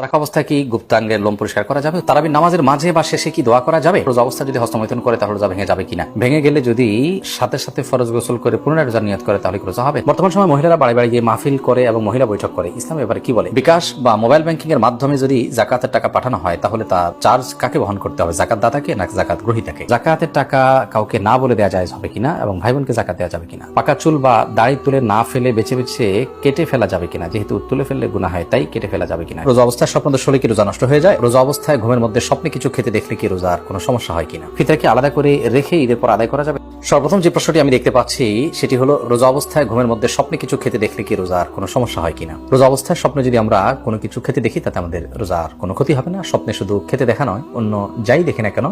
রাখা অবস্থায় কি গুপ্তাঙ্গের লোম পরিষ্কার করা যাবে? তারাবি নামাজের মাঝে বা শেষে কি দোয়া করা যাবে? রোজা অবস্থা যদি হস্তমৈথুন করে, তাহলে ভেঙে যাবে কিনা? ভেঙে গেলে যদি সাথে সাথে ফরজ গোসল করে পুনরায় রোজা নিয়ত করে, তাহলে রোজা হবে? বর্তমান সময় মহিলারা বাড়ি বাড়ি গিয়ে মাহফিল করে এবং মহিলা বৈঠক করে। ইসলাম এবারে কি বলে? বিকাশ বা মোবাইল ব্যাংকিং এর মাধ্যমে যদি জাকাতের টাকা পাঠানো হয়, তাহলে তার চার্জ কাকে বহন করতে হবে? জাকাত দাতাকে না জাকাত গ্রহীতাকে? জাকাতের টাকা কাউকে না বলে দেওয়া যায় হবে কিনা এবং ভাই বোনকে জাকাত দেওয়া যাবে কিনা? পাকা চুল বা দাড়ি তুলে না ফেলে, বেছে বেছে কেটে ফেলা যাবে কিনা? যেহেতু তুলে ফেললে গুণা হয়, তাই কেটে ফেলা যাবে কিনা? রোজা অবস্থায় স্বপ্ন দর্শলে কি রোজা নষ্ট হয়ে যায়? রোজা অবস্থায় ঘুমের মধ্যে স্বপ্নে কিছু খেতে দেখলে কি রোজার কোনো সমস্যা হয় কিনা? ফিতরা আলাদা করে রেখে ঈদের পর আদায় করা যাবে? সর্বপ্রথম যে প্রশ্নটি আমি দেখতে পাচ্ছি, সেটি হলো, রোজা অবস্থায় ঘুমের মধ্যে স্বপ্নে কিছু খেতে দেখলে কি রোজার কোনো সমস্যা হয় কিনা? রোজা অবস্থায় স্বপ্নে যদি আমরা কোনো কিছু খেতে দেখি, তাতে আমাদের রোজার কোনো ক্ষতি হবে না। স্বপ্নে শুধু খেতে দেখা নয়, অন্য যাই দেখে না কেন,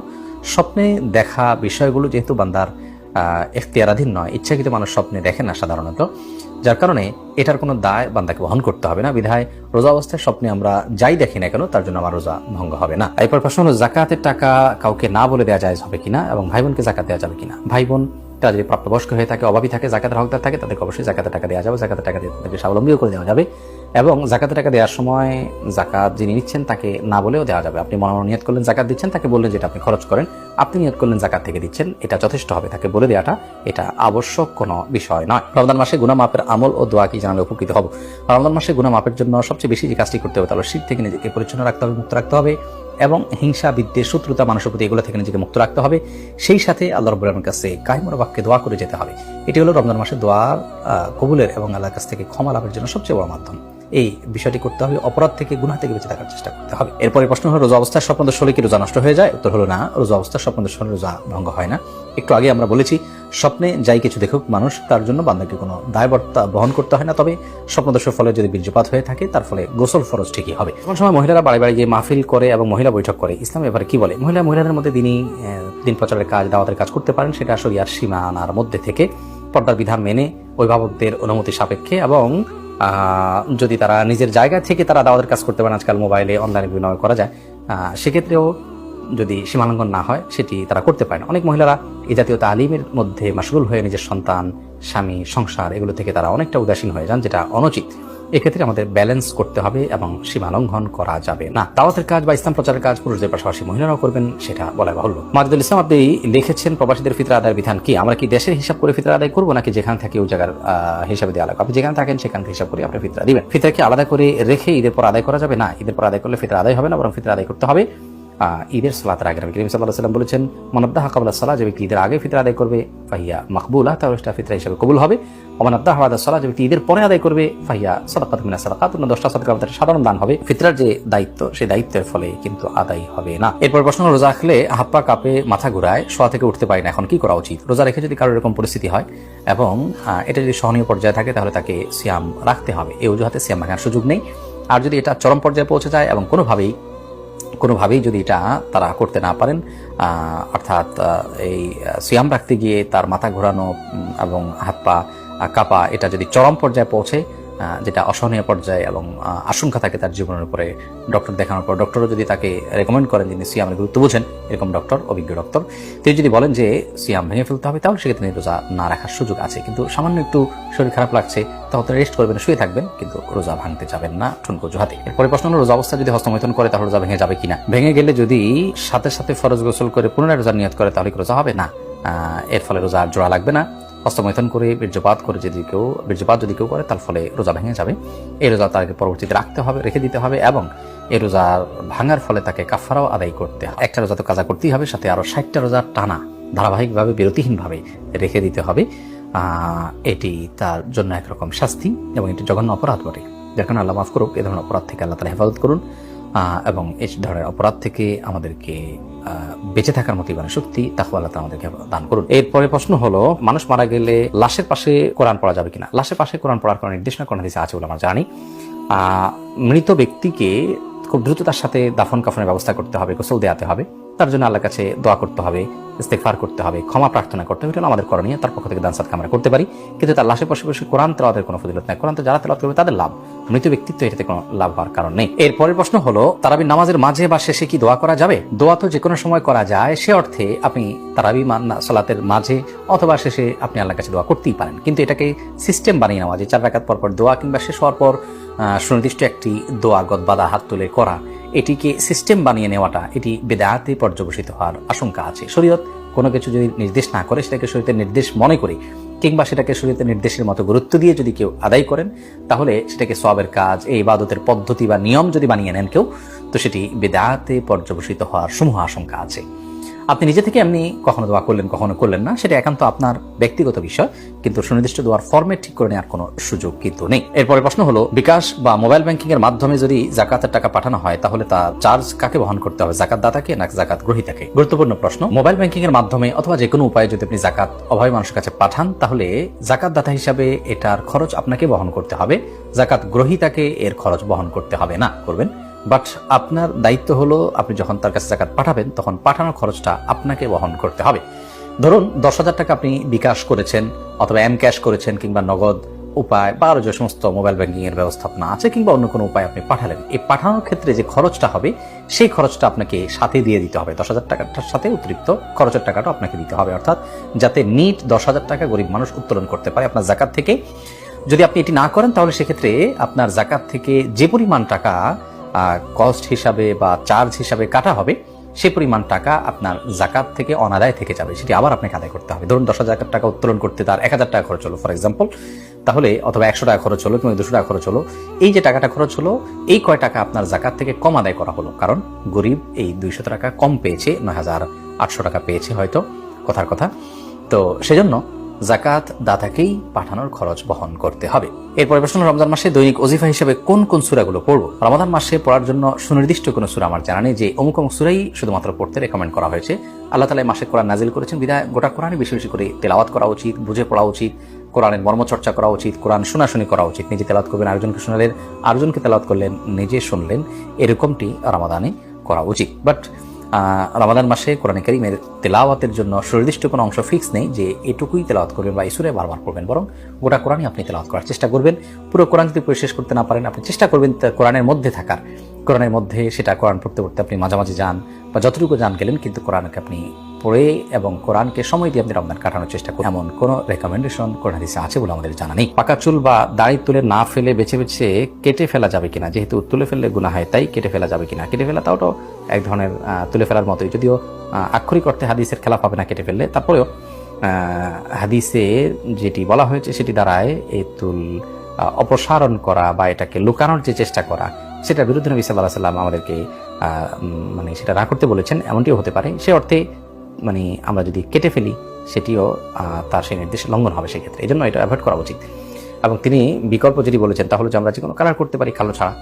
স্বপ্নে দেখা বিষয়গুলো যেহেতু বান্দার এখতিয়ারাধীন নয়, ইচ্ছাকৃত মানুষ স্বপ্নে দেখেন না সাধারণত। যার কারণে এটার কোনো দায় বান্দাকে বহন করতে হবে না। বিধায় রোজা অবস্থায় স্বপ্নে আমরা যাই দেখি না কেন, তার জন্য আমার রোজা ভঙ্গ হবে না। এরপর প্রশ্ন হলো, জাকাতের টাকা কাউকে না বলে দেওয়া যায় হবে কিনা এবং ভাই বোনকে জাকাত দেওয়া যাবে কিনা? ভাই বোন তারা যদি প্রাপ্তবয়স্ক হয়ে থাকে, অভাবী থাকে, জাকাতের হকদার থাকে, তাদেরকে অবশ্যই জাকাতের টাকা দেওয়া যাবে। জাকাতের টাকা দিয়ে তাদেরকে স্বাবলম্বীও করে দেওয়া যাবে। এবং জাকাতের টাকা দেওয়ার সময় জাকাত যিনি নিচ্ছেন তাকে না বলেও দেওয়া যাবে। আপনি মনে নিয়ত করলেন, জাকাত দিচ্ছেন, তাকে বললেন যেটা আপনি খরচ করেন। আপনি নিয়ত করলেন, জাকাত থেকে দিচ্ছেন, এটা যথেষ্ট হবে। তাকে বলে দেওয়াটা এটা আবশ্যক কোনো বিষয় নয়। রমজান মাসে গুণা মাপের আমল ও দোয়া কি জানালে উপকৃত হব? রমজান মাসে গুণা মাপের জন্য সবচেয়ে বেশি যে কাজটি করতে হবে তাহলে শীত থেকে নিজেকে পরিচ্ছন্ন রাখতে হবে, মুক্ত রাখতে হবে। এবং হিংসা, বিদ্বেষ, শত্রুতা মানুষের প্রতি এগুলো থেকে নিজেকে মুক্ত রাখতে হবে। সেই সাথে আল্লাহ রব্বুল আলমের কাছে কাহিমর বাক্যে দোয়া করে যেতে হবে। এটি হলো রমজান মাসে দোয়ার কবুলের এবং আল্লাহর কাছ থেকে ক্ষমা লাভের জন্য সবচেয়ে বড় মাধ্যম। এই বিষয়টি করতে হবে, অপরাধ থেকে, গুনাহ থেকে বেঁচে থাকার চেষ্টা করতে হবে। এরপরে প্রশ্ন হলো, রোজা অবস্থার স্বপ্ন দর্শনে কি রোজা নষ্ট হয়ে যায়? উত্তর হলো না, রোজা অবস্থায় স্বপ্ন দর্শনে রোজা ভঙ্গ হয় না। একটু আগে আমরা বলেছি স্বপ্নে যাই কিছু দেখুক মানুষ, তার জন্য বান্দাকে কোনো দায়বর্তা বহন করতে হয় না। তবে স্বপ্নদর্শের ফলে যদি বীর্যপাত হয়ে থাকে, তার ফলে গোসল ফরজ ঠিকই হবে। কোন সময় মহিলারা বাড়ি বাড়ি গিয়ে মাহফিল করে এবং মহিলা বৈঠক করে। ইসলাম এবারে কি বলে? মহিলা মহিলাদের মধ্যে তিনি দিন প্রচারের কাজ, দাওয়াতের কাজ করতে পারেন, সেটা শরিয়ার সীমানার মধ্যে থেকে। পর্দার বিধান মেনে অভিভাবকদের অনুমতি সাপেক্ষে এবং যদি তারা নিজের জায়গা থেকে তারা দাওয়াতের কাজ করতে পারেন, আজকাল মোবাইলে অনলাইনে বিনিময় করা যায় সেক্ষেত্রেও যদি সীমালঙ্ঘন না হয়, সেটি তারা করতে পারে না। অনেক মহিলারা এই জাতীয় তালিমের মধ্যে মাসগুল হয়ে নিজের সন্তান, স্বামী, সংসার এগুলো থেকে তারা অনেকটা উদাসীন হয়ে যান, যেটা অনুচিত। এক্ষেত্রে আমাদের ব্যালেন্স করতে হবে এবং সীমালঙ্ঘন করা যাবে না। দাওয়াতের কাজ বা ইসলাম প্রচারের কাজ পুরুষদের পাশাপাশি মহিলারাও করবেন, সেটা বলা বাহুল্য। মাজিদুল ইসলাম, আপনি লিখেছেন প্রবাসীদের ফিতরা আদায়ের বিধান কি? আমরা কি দেশের হিসাব করে ফিতরা আদায় করব, নাকি যেখান থেকে ওই জায়গার হিসাবে দেওয়া লাগবে? আপনি যেখানে থাকেন, সেখান থেকে হিসাব করে আপনি ফিতরা দিবেন। ফিতরা কি আলাদা করে রেখে ঈদের পর আদায় করা যাবে না? ঈদের পর আদায় করলে ফিতরা আদায় হবে না, বরং ফিতরা আদায় করতে হবে। ঈদের সালাতের আগে নবী করিম সাল্লাহ সাল্লাম বলেছেন মনাদ্দাহ কাবলা সালাহ যে ব্যক্তি ঈদের আগে ফিতরা আদায় করবে, ফাহিয়া মাকবুলা তাহলে সেটা ফিতরা হিসাবে কবুল হবে। অমানাদ্দাহ হাওয়াদা সালাহ যে ব্যক্তি ঈদের পরে আদায় করবে, ফাহিয়া সাদাকাত মিনা সাদাকাত, অন্য দশটা সাদাকা সাধারণ দান হবে। ফিতরার যে দায়িত্ব, সেই দায়িত্বের ফলে কিন্তু আদায় হবে না। এরপর প্রশ্ন, রোজা রাখলে হাত পা কাঁপে, মাথা ঘুরায়, শোয়া থেকে উঠতে পারি না, এখন কি করা উচিত? রোজা রেখে যদি কারোর এরকম পরিস্থিতি হয়, এবং এটা যদি সহনীয় পর্যায়ে থাকে, তাহলে তাকে সিয়াম রাখতে হবে। এই অজুহাতে সিয়াম ভাঙার সুযোগ নেই। আর যদি এটা চরম পর্যায়ে পৌঁছে যায়, এবং কোনোভাবেই কোনোভাবেই যদি এটা তারা করতে না পারেন অর্থাৎ এই সিয়াম রাখতে গিয়ে তার মাথা ঘোরানো এবং হাত পা কাপা, এটা যদি চরম পর্যায়ে পৌঁছে যেটা অসহনীয় পর্যায়ে এবং আশঙ্কা থাকে তার জীবনের উপরে ডক্টর দেখানোর পর, ডক্টরও যদি তাকে রেকমেন্ড করেন যিনি সিয়ামের গুরুত্ব বুঝেন এরকম ডক্টর, অভিজ্ঞ ডক্টর, তিনি যদি বলেন যে সিয়াম ভেঙে ফেলতে হবে, তাহলে সেক্ষেত্রে রোজা না রাখার সুযোগ আছে। কিন্তু সামান্য একটু শরীর খারাপ লাগছে, তখন তিনি রেস্ট করবেন, শুয়ে থাকবেন, কিন্তু রোজা ভাঙতে যাবেন না, ঠুনকো জুহাতে। এরপরে প্রশ্ন হলো, রোজা অবস্থা যদি হস্তমৈথুন করে, তাহলে রোজা ভেঙে যাবে কিনা? ভেঙে গেলে যদি সাথে সাথে ফরজ গোসল করে পুনরায় রোজা নিয়ত করে, তাহলে রোজা হবে? না। এর ফলে রোজা আর জোড়া লাগবে না। হস্তমৈথুন করে, বীর্যপাত করে যদি কেউ, বীর্যপাত যদি কেউ করে, তার ফলে রোজা ভেঙে যাবে। এই রোজা তাকে পরবর্তীতে রাখতে হবে, রেখে দিতে হবে এবং এই রোজা ভাঙার ফলে তাকে কাফারাও আদায় করতে হবে। একটা রোজা তো কাজা করতেই হবে, সাথে আরও ষাটটা রোজা টানা, ধারাবাহিকভাবে, বিরতিহীনভাবে রেখে দিতে হবে। এটি তার জন্য একরকম শাস্তি এবং এটি জঘন্য অপরাধ বটে। যার কারণে আল্লাহ মাফ করুক, এ ধরনের অপরাধ থেকে আল্লাহ তালা হেফাজত করুন। এবং এই ধরনের অপরাধ থেকে আমাদেরকে বেঁচে থাকার মতো ইমানের শক্তি তাহলে আল্লাহ আমাদেরকে দান করুন। এরপরে প্রশ্ন হলো, মানুষ মারা গেলে লাশের পাশে কোরআন পড়া যাবে কিনা? লাশের পাশে কোরআন পড়ার কোনো নির্দেশনা, কোনো দিচ্ছে আছে বলে আমরা জানি। মৃত ব্যক্তিকে খুব দ্রুত তার সাথে দাফন কাফনের ব্যবস্থা করতে হবে, গোসল দেওয়াতে হবে। তার জন্য আল্লাহর কাছে দোয়া করতে হবে। ইস্তেগফার করতে হবে, ক্ষমা প্রার্থনা করতে হবে আমাদের করণীয়। তার পক্ষ থেকে দান সাদকা আমরা করতে পারি। কিন্তু তার লাশে পাশে কোরআন তেলাওয়াতের কোনো ফজিলত নাই। কোরআন তো যারা তেলাওয়াত করবে তাদের লাভ। মৃত ব্যক্তিত্ব এটাতে কোনো লাভ হওয়ার কারণ নেই। এর পরের প্রশ্ন হলো, তারাবি নামাজের মাঝে বা শেষে কি দোয়া করা যাবে? দোয়া তো যে কোনো সময় করা যায়, সে অর্থে আপনি তারাবি সালাতের মাঝে অথবা শেষে আপনি আল্লাহর কাছে দোয়া করতেই পারেন। কিন্তু এটাকে সিস্টেম বানিয়ে নেওয়া, যে চার রাকাত পর পর দোয়া কিংবা শেষ হওয়ার পর সুনির্দিষ্ট একটি দোয়া গদবাদা হাত তুলে করা এটিকে সিস্টেম বানিয়ে নেওয়াটা এটি বেদায়াতে পর্যবসিত হওয়ার আশঙ্কা আছে। শরীয়ত কোনো কিছু যদি নির্দেশ না করে, সেটাকে শরীরের নির্দেশ মনে করে, কিংবা সেটাকে শরীয়তের নির্দেশের মতো গুরুত্ব দিয়ে যদি কেউ আদায় করেন, তাহলে সেটাকে সবের কাজ, এই ইবাদতের পদ্ধতি বা নিয়ম যদি বানিয়ে নেন কেউ, তো সেটি বেদায়াতে পর্যবসিত হওয়ার সমূহ আশঙ্কা আছে। আপনি নিজে থেকে এমনি কখনো দোয়া করলেন, কখনো করলেন না, সেটা একান্ত আপনার ব্যক্তিগত বিষয়, কিন্তু সুনির্দিষ্ট দোয়ার ফর্মেট ঠিক করে নেওয়ার কোনো সুযোগ কিন্তু নেই। এরপরে প্রশ্ন হলো, বিকাশ বা মোবাইল ব্যাংকিং এর মাধ্যমে যদি জাকাতের টাকা পাঠানো হয়, তাহলে তা চার্জ কাকে বহন করতে হবে, জাকাত দাতাকে না জাকাত গ্রহীতাকে? গুরুত্বপূর্ণ প্রশ্ন মোবাইল ব্যাংকিং এর মাধ্যমে অথবা যে কোনো উপায়ে যদি আপনি জাকাত অভাবী মানুষের কাছে পাঠান, তাহলে জাকাত দাতা হিসাবে এটার খরচ আপনাকে বহন করতে হবে, জাকাত গ্রহীতাকে এর খরচ বহন করতে হবে না, করবেন? বাট আপনার দায়িত্ব হলো, আপনি যখন তার কাছে জাকাত পাঠাবেন, তখন পাঠানোর খরচটা আপনাকে বহন করতে হবে। ধরুন, দশ হাজার টাকা আপনি বিকাশ করেছেন, অথবা এম ক্যাশ করেছেন, কিংবা নগদ উপায়, বা আরও যে সমস্ত মোবাইল ব্যাংকিং এর ব্যবস্থাপনা আছে, কিংবা অন্য কোনো উপায় আপনি পাঠালেন, এই পাঠানোর ক্ষেত্রে যে খরচটা হবে, সেই খরচটা আপনাকে সাথে দিয়ে দিতে হবে। দশ হাজার টাকাটার সাথে অতিরিক্ত খরচের টাকাটা আপনাকে দিতে হবে। অর্থাৎ যাতে নিট দশ হাজার টাকা গরিব মানুষ উত্তোলন করতে পারে আপনার জাকাত থেকে। যদি আপনি এটি না করেন, তাহলে সেক্ষেত্রে আপনার জাকাত থেকে যে পরিমাণ টাকা কস্ট হিসাবে বা চার্জ হিসাবে কাটা হবে, সে পরিমাণ টাকা আপনার জাকাত থেকে অনাদায় থেকে যাবে। সেটি আবার আপনাকে আদায় করতে হবে। ধরুন দশ হাজার টাকা উত্তোলন করতে তার এক হাজার টাকা খরচ হলো ফর এক্সাম্পল তাহলে অথবা একশো টাকা খরচ হলো কিংবা দুশো টাকা খরচ হলো, এই যে টাকাটা খরচ হলো, এই কয় টাকা আপনার জাকাত থেকে কম আদায় করা হলো। কারণ গরিব এই দুইশো টাকা কম পেয়েছে, নয় হাজার আটশো টাকা পেয়েছে হয়তো, কথার কথা। তো সেজন্য জাকাত দাতাকেই পাঠানোর খরচ বহন করতে হবে। এরপরে প্রশ্ন রমজান মাসে দৈনিক অজিফা হিসেবে কোন কোন সুরাগুলো পড়ব? রমাদান মাসে পড়ার জন্য সুনির্দিষ্ট কোনো সুরা আমার জানা নেই, যে অমুক অমুক সুরাই শুধুমাত্র পড়তে রেকমেন্ড করা হয়েছে। আল্লাহ তালা মাসে কোরআন নাজিল করেছেন, বিদায় গোটা কোরআনে বেশি বেশি করে তেলাওয়াত করা উচিত, বুঝে পড়া উচিত, কোরআনের মর্মচর্চা করা উচিত, কোরআন শোনাশুনি করা উচিত, নিজে তেলাওয়াত করবেন, আরেকজনকে শোনালেন, আরেকজনকে তেলাওয়াত করলেন, নিজে শুনলেন, এরকমটি রমাদানে করা উচিত। বাট রমাদান মাসে কোরআন করিমের তেলাওয়াতের জন্য সুনির্দিষ্ট কোনো অংশ ফিক্স নেই যে এটুকুই তেলাওয়াত করবেন বা ইসুরে বারবার করবেন বরং গোটা কোরআনই আপনি তেলাওয়াত করার চেষ্টা করবেন। পুরো কোরআন যদি পরি শেষ করতে না পারেন, আপনি চেষ্টা করবেন কোরআনের মধ্যে থাকার। কোরআনের মধ্যে সেটা কোরআন পড়তে পড়তে আপনি মাঝামাঝি যান বা যতটুকু জান গেলেন, কিন্তু কোরআনকে আপনি পড়ে এবং কোরআনকে সময় দিয়ে আপনি রমজান কাটানোর চেষ্টা করুন। এমন কোনো রেকমেন্ডেশন কোরআন হাদিসে আছে বলে আমাদের জানা নেই। পাকা চুল বা দাড়ি তুলে না ফেলে বেছে বেছে কেটে ফেলা যাবে কিনা? যেহেতু তুলে ফেললে গুণা হয়, তাই কেটে ফেলা যাবে কিনা? কেটে ফেলা তাও তো এক ধরনের তুলে ফেলার মতোই। যদিও আক্ষরিক অর্থে হাদিসের খেলা হবে না কেটে ফেললে, তারপরেও হাদিসে যেটি বলা হয়েছে সেটি দ্বারায় এই তুল অপসারণ করা বা এটাকে লুকানোর যে চেষ্টা করা, সেটার বিরুদ্ধে নবী সাল্লাহ সাল্লাম আমাদেরকে মানে সেটা না করতে বলেছেন। এমনটিও হতে পারে। সে অর্থে মানে আমরা যদি কেটে ফেলি, সেটিও তার সেই নির্দেশ লঙ্ঘন হবে সেক্ষেত্রে। এই জন্য এটা অ্যাভয়েড করা উচিত। এবং তিনি বিকল্প যেটি বলেছেন তাহলে যে আমরা যে কোনো কালার করতে পারি, কালো ছাড়া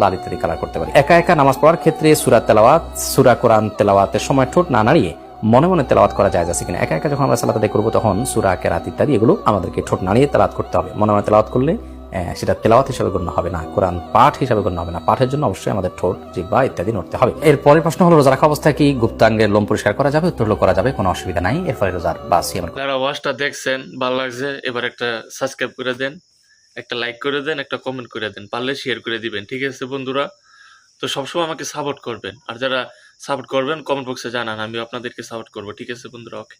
লাল ইত্যাদি কালার করতে পারি। একা একা নামাজ পড়ার ক্ষেত্রে সুরা তেলাওয়াত, সুরা কোরআন তেলাওয়াতের সময় ঠোঁট না নাড়িয়ে মনে মনে তেলাওয়াত করা যায় আছে কিনা? একা একা যখন আমরা সালাত করব, তখন সুরা, কেরাত ইত্যাদি এগুলো আমাদেরকে ঠোঁট নাড়িয়ে তেলাওয়াত করতে হবে। মনে মনে তেলাওয়াত করলে সেটা তেলাওয়াত হিসাবে গণ্য হবে না, কোরআন পাঠ হিসাবে গণ্য হবে না। পাঠের জন্য অবশ্যই আমাদের ঠোঁট জিব্বা ইত্যাদি নড়তে হবে। এর পরের প্রশ্ন হলো, রোজা রাখা অবস্থায় কি গুপ্তাঙ্গের লোম পরিষ্কার করা যাবে, উত্তর করা যাবে, কোনো অসুবিধা নাই। এর ফলে রোজার বা সিয়ামের যারা ওয়াশটা দেখছেন, ভালো লাগছে, এবার একটা সাবস্ক্রাইব করে দেন, একটা লাইক করে দেন, একটা কমেন্ট করে দেন, পারলে শেয়ার করে দিবেন, ঠিক আছে বন্ধুরা? তো সবসময় আমাকে সাপোর্ট করবেন। আর যারা সাপোর্ট করবেন কমেন্ট বক্সে জানান আমি আপনাদেরকে সাপোর্ট করব, ঠিক আছে বন্ধুরা? ওকে